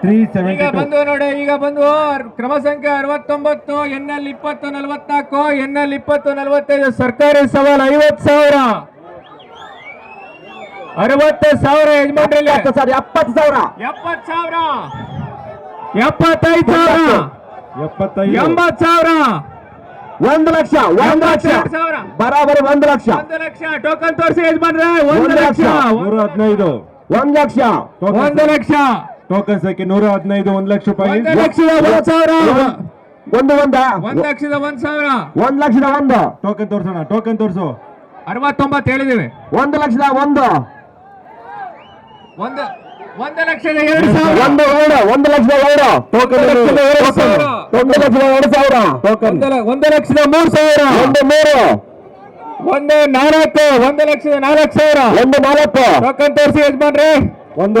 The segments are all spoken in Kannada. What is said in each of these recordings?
ತ್ರೀ ಈಗ ಸೆವೆಂಟಿ ಬಂದು ನೋಡಿ ಈಗ ಬಂದು ಕ್ರಮ ಸಂಖ್ಯೆ ಅರವತ್ತೊಂಬತ್ತು ಎನ್ ಎಲ್ ಇಪ್ಪತ್ತು ನಲವತ್ನಾಲ್ಕು ಎನ್ ಎಲ್ ಇಪ್ಪತ್ತು ನಲವತ್ತೈದು ಸರ್ಕಾರಿ ಸವಾಲು ಐವತ್ತು ಸಾವಿರ. ಅರವತ್ತು ಸಾವಿರ ಯಜಮಾನ್ರಲ್ಲಿ. ಸರ್ ಎಪ್ಪತ್ತು ಸಾವಿರ. ಎಪ್ಪತ್ತು ಸಾವಿರ. ಎಪ್ಪತ್ತೈದು ಸಾವಿರ. ಎಪ್ಪತ್ತೈದು. ಎಂಬತ್ತು ಸಾವಿರ. ಒಂದು ಲಕ್ಷ ಒಂದು ಲಕ್ಷ. ಸಾವಿರ. ಬರಾಬರಿ ಒಂದು ಲಕ್ಷ. ಒಂದು ಲಕ್ಷ. ಟೋಕನ್ ತೋರಿಸಿ ಯಜಮಾನ್ರೆ ಒಂದು ಲಕ್ಷ. ಲಕ್ಷ. ನೂರ ಹದಿನೈದು ಒಂದು ಲಕ್ಷ. ಒಂದು ಲಕ್ಷ. ಟೋಕನ್ ಸಂಖ್ಯೆ ನೂರ ಹದಿನೈದು ಒಂದ್ ಲಕ್ಷ ರೂಪಾಯಿ. ಒಂದು ಲಕ್ಷದ ಒಂದು ಸಾವಿರ. ಒಂದು ಒಂದ. ಒಂದು ಲಕ್ಷದ ಒಂದ್ ಸಾವಿರ. ಒಂದು ಲಕ್ಷದ ಒಂದು. ಟೋಕನ್ ತೋರ್ಸೋಣ ಟೋಕನ್ ತೋರಿಸು. ಅರವತ್ತೊಂಬತ್ತು ಹೇಳಿದ್ದೀವಿ. ಒಂದು ಲಕ್ಷದ ಒಂದು. ಒಂದು ಒಂದು ಲಕ್ಷದ ಎರಡು ಸಾವಿರ. ಒಂದು ಎರಡು ಒಂದು ಲಕ್ಷದ ಎರಡು. ಟೋಕನ್ ಲಕ್ಷದ ಎರಡು ಸಾವಿರ. ಒಂದು ಲಕ್ಷದ ಎರಡು ಸಾವಿರ. ಟೋಕನ್ ಒಂದು ಒಂದು ಲಕ್ಷದ ಮೂರು ಸಾವಿರ. ಒಂದು ಮೂರು. ಒಂದು ನಾಲ್ಕು ಒಂದು ಲಕ್ಷದ ನಾಲ್ಕು ಸಾವಿರ. ಒಂದು ನಾಲ್ಕು. ಟೋಕನ್ ತೋರಿಸಿ ಯಜಮಾನ್ರಿ. ಒಂದು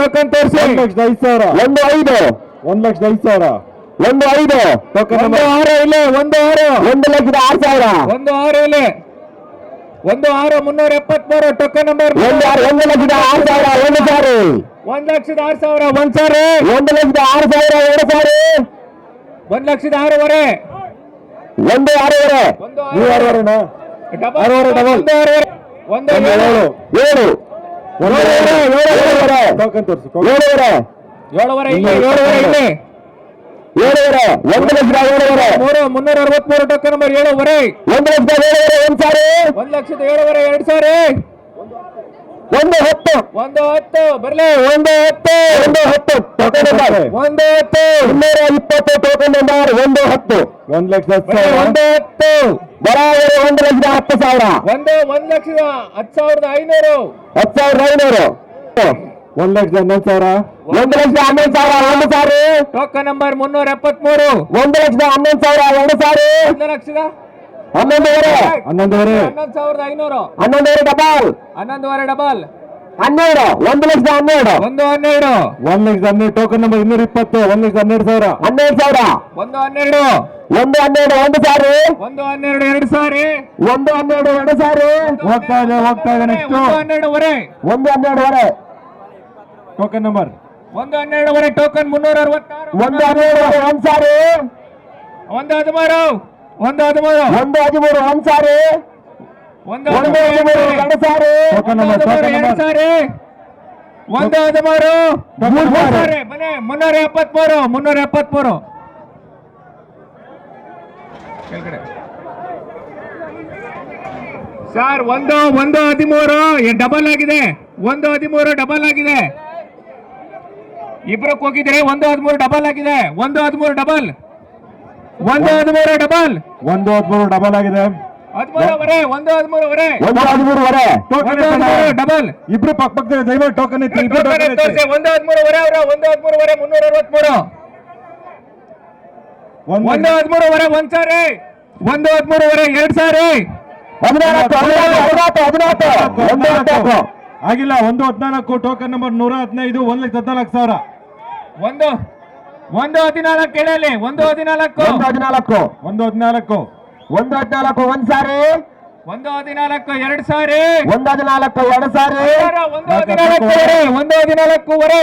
ಟೋಕನ್ ತೋರಿಸಿ. ಒಂದು ಲಕ್ಷದ ಐದು ಸಾವಿರ. ಒಂದು ಐದು. ಒಂದು ಲಕ್ಷದ ಐದು ಸಾವಿರ. ಒಂದು ಐದು. ಟೋಕನ್ ಆರು ಇಲ್ಲ ಒಂದು ಆರು. ಒಂದು ಲಕ್ಷದ ಆರು ಸಾವಿರ. ಒಂದು ಆರು ಇಲ್ಲ. ಒಂದು ಆರು ಮುನ್ನೂರ ಎಪ್ಪತ್ಮೂರು ಟೋಕನ್ ನಂಬರ್ ಒಂದು ಒಂದು ಲಕ್ಷದ ಆರು ಸಾವಿರ ಒಂದು ಸಾರಿ. ಒಂದ್ ಲಕ್ಷದ ಆರು ಸಾವಿರ ಒಂದ್ ಸಾರಿ. ಒಂದು ಲಕ್ಷದ ಆರು ಸಾವಿರ ಎರಡು ಸಾರಿ. ಒಂದ್ ಲಕ್ಷದ ಆರೂವರೆ. ಒಂದು ಆರೂವರೆ. ಒಂದು ನೀವು ಆರೂವರೆನಾ ಆರೂವರೆ ಡಬಲ್. ಒಂದು ಏಳು. ಏಳು. ಒಂದು ಲಕ್ಷದ ಏಳುವರೆ ಮೂರು ಮುನ್ನೂರ ಅರವತ್ಮೂರು ಟೋಕನ್ ನಂಬರ್ ಏಳುವರೆ. ಒಂದು ಲಕ್ಷದ ಏಳುವರೆ ಒಂದು ಸಾರಿ. ಒಂದ್ ಲಕ್ಷದ ಏಳುವರೆ ಎರಡು ಸಾವಿರ ಒಂದು ಹತ್ತು. ಒಂದು ಹತ್ತು ಬರ್ಲಿ. ಒಂದು ಹತ್ತು. ಒಂದು ಹತ್ತು. ಟೋಕನ್ ನಂಬರ್ ಒಂದು ಹತ್ತು. ಇನ್ನೂರ ಇಪ್ಪತ್ತು ಟೋಕನ್ ನಂಬರ್ ಒಂದು ಹತ್ತು. ಒಂದು ಲಕ್ಷ ಒಂದು ಹತ್ತು. ಬರಾಬರಿ ಒಂದು ಲಕ್ಷದ ಹತ್ತು ಸಾವಿರ. ಒಂದು ಒಂದ್ ಲಕ್ಷದ ಹತ್ತು ಸಾವಿರದ ಐನೂರು. ಹತ್ತು ಸಾವಿರದ ಐನೂರು. ಒಂದು ಲಕ್ಷದ ಹನ್ನೊಂದು ಸಾವಿರ. ಒಂದು ಲಕ್ಷದ ಹನ್ನೊಂದು ಸಾವಿರ ಒಂದು ಸಾರಿ. ಟೋಕನ್ ನಂಬರ್ ಮುನ್ನೂರ ಎಪ್ಪತ್ಮೂರು. ಒಂದು ಲಕ್ಷದ ಹನ್ನೊಂದು ಸಾವಿರ ಎರಡು ಸಾರಿ. ಒಂದು ಲಕ್ಷದ ಹನ್ನೊಂದುವರೆ. ಹನ್ನೊಂದುವರೆ. ಹನ್ನೊಂದು ಸಾವಿರದ ಐನೂರು. ಹನ್ನೊಂದುವರೆ ಡಬಲ್. ಹನ್ನೊಂದುವರೆ ಡಬಲ್. ಹನ್ನೆರಡು. ಒಂದು ಲಕ್ಷದ ಹನ್ನೆರಡು. ಒಂದು ಹನ್ನೆರಡು. ಒಂದು ಲಕ್ಷದ ಹನ್ನೆರಡು ಟೋಕನ್ ನಂಬರ್ ಇನ್ನೂರ ಇಪ್ಪತ್ತು ಒಂದು ಲಕ್ಷದ ಹನ್ನೆರಡು ಸಾವಿರ. ಹನ್ನೆರಡು ಸಾವಿರ. ಒಂದು ಹನ್ನೆರಡು. ಒಂದು ಹನ್ನೆರಡು ಒಂದು ಸಾರಿ. ಒಂದು ಹನ್ನೆರಡು ಎರಡು ಸಾರಿ. ಒಂದು ಹನ್ನೆರಡು ಎರಡು ಸಾರಿ. ಹೋಗ್ತಾ ಇದೆ ಹೋಗ್ತಾ ಇದೆ ನೆಕ್ಸ್ಟ್ ಒಂದು ಹನ್ನೆರಡುವರೆ. ಒಂದು ಹನ್ನೆರಡುವರೆ. ಟೋಕನ್ ನಂಬರ್ ಒಂದು ಹನ್ನೆರಡುವರೆ ಟೋಕನ್ ಮುನ್ನೂರ ಅರವತ್ತಾರು ಒಂದು ಹನ್ನೆರಡು ಒಂದು ಸಾರಿ. ಒಂದು ಹದಿಮೂರು. ಒಂದು ಹದಿಮೂರು. ಒಂದು ಹದಿಮೂರು ಒಂದು ಸಾರಿ. ಒಂದು ಒಂದು ಹದಿಮೂರು. ಎರಡು ಸಾರಿ. ಎರಡು ಸಾರಿ. ಒಂದು ಹದಿಮೂರು. ಟೋಕನ್ ಮೂರು ಸಾರಿ. ಬನ್ನಿ ಮುನ್ನೂರ ಎಪ್ಪತ್ಮೂರು ಮುನ್ನೂರ ಎಪ್ಪತ್ಮೂರು. ಕೆಳಗಡೆ. ಸರ್ ಒಂದು ಒಂದು ಹದಿಮೂರು. ಡಬಲ್ ಆಗಿದೆ. ಒಂದು ಹದಿಮೂರು ಡಬಲ್ ಆಗಿದೆ. ಇಬ್ರು ಹೋಗಿದ್ರೆ ಒಂದು ಹದಿಮೂರು ಡಬಲ್ ಆಗಿದೆ. ಒಂದು ಹದಿಮೂರು ಡಬಲ್ ಒಂದು ಹದಿಮೂರು ಡಬಲ್. ಒಂದು ಹದಿಮೂರು ಡಬಲ್ ಆಗಿದೆ. ಒಂದು ಹದಿಮೂರುವರೆ ಟೋಕನ್ ಒಂದು ಹದಿಮೂರು ಡಬಲ್. ಇಬ್ರು ಪಕ್ಕ ಪಕ್ಕದಲ್ಲಿ ಟೋಕನ್ ಇತ್ತು ಟೋಕನ್ ಟೋಕನ್ ಒಂದು ಹದಿಮೂರು ವರೆ ಒಂದು ಹದಿಮೂರುವರೆ ಮುನ್ನೂರ ಅರವತ್ಮೂರು. ಒಂದು ಹದಿಮೂರು ವರೆ ಒಂದ್ ಸಾರಿ. ಒಂದು ಹದಿಮೂರುವರೆ ಎರಡ್ ಸಾರಿ. ಆಗಿಲ್ಲ ಒಂದು ಹದಿನಾಲ್ಕು ಟೋಕನ್ ನಂಬರ್ ನೂರ ಹದಿನೈದು ಒಂದ್ ಲಕ್ಷ ಹದಿನಾಲ್ಕು ಸಾವಿರ. ಒಂದು ಒಂದು ಹದಿನಾಲ್ಕು ಹೇಳಲಿ ಒಂದು ಹದಿನಾಲ್ಕು. ಒಂದು ಹದಿನಾಲ್ಕು. ಒಂದು ಹದಿನಾಲ್ಕು. ಒಂದು ಹದಿನಾಲ್ಕು ಒಂದ್ ಸಾರಿ. ಒಂದು ಹದಿನಾಲ್ಕು ಎರಡ್ ಸಾರಿ. ಒಂದು ಹದಿನಾಲ್ಕು ಎರಡು ಸಾರಿ. ಒಂದು ಹದಿನಾಲ್ಕು ಒಂದು ಹದಿನಾಲ್ಕುವರೆ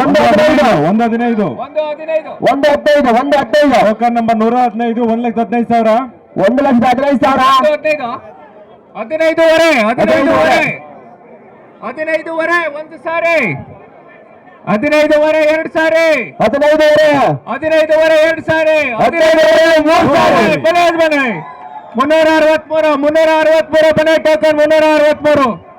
ಒಂದು ಹದಿನೈದು. ಒಂದು ಹದಿನೈದು. ಒಂದು ಹದಿನೈದು. ಒಂದು ಹದಿನೈದು ಒಂದು ಹದಿನೈದು. ಟೋಕನ್ ನಂಬರ್ ನೂರ ಹದಿನೈದು ಒಂದ್ ಲಕ್ಷದ ಹದಿನೈದು ಸಾವಿರ. ಒಂದು ಲಕ್ಷದ ಹದಿನೈದು ಸಾವಿರ. ಹದಿನೈದು. ಹದಿನೈದು ಹದಿನೈದುವರೆ ಹದಿನೈದುವರೆ ಹದಿನೈದುವರೆ ಒಂದು ಸಾರಿ. ಹದಿನೈದುವರೆ ಎರಡು ಸಾರಿ. ಹದಿನೈದುವರೆ ಹದಿನೈದುವರೆ ಎರಡು ಸಾರಿ. ಹದಿನೈದುವರೆ ಮೂರು ಸಾರಿ. ಬನೆ ಬನೆ ಮುನ್ನೂರ ಅರವತ್ಮೂರು ಮುನ್ನೂರ ಅರವತ್ಮೂರು ಬನೆ ಟೋಕನ್ ಮುನ್ನೂರ ಅರವತ್ಮೂರು.